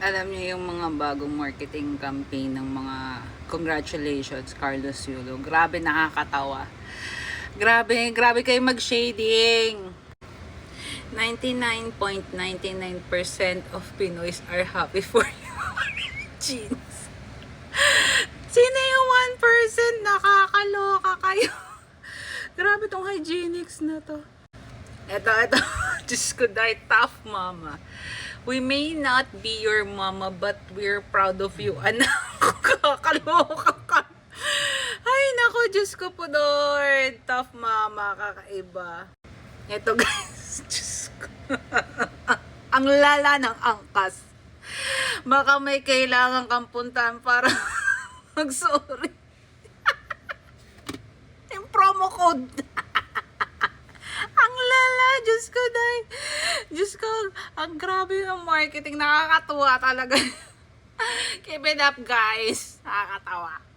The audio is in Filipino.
alam niyo yung mga bagong marketing campaign ng mga congratulations Carlos Yulo. Grabe nakakatawa. Grabe, grabe kayo mag-shading. 99.99% of Pinoys are happy for you. Jeans. Sino yung 1% nakakaloka kayo? Grabe tong hygienics na to. Eto, eto. Diyos ko, dahil tough mama. We may not be your mama, but we're proud of you. Anak, kakaloka ka. Ay, nako, Diyos ko po, Lord. Tough mama, kakaiba. Eto, guys. Diyos ko. Ang lala ng angkas. Baka may kailangan kang puntahan para mag-sorry. Yung promo code. ang lala, Diyos ko, dahil. Diyos ko, ang grabe ng marketing. Nakakatuwa talaga. Keep it up, guys. Nakakatawa.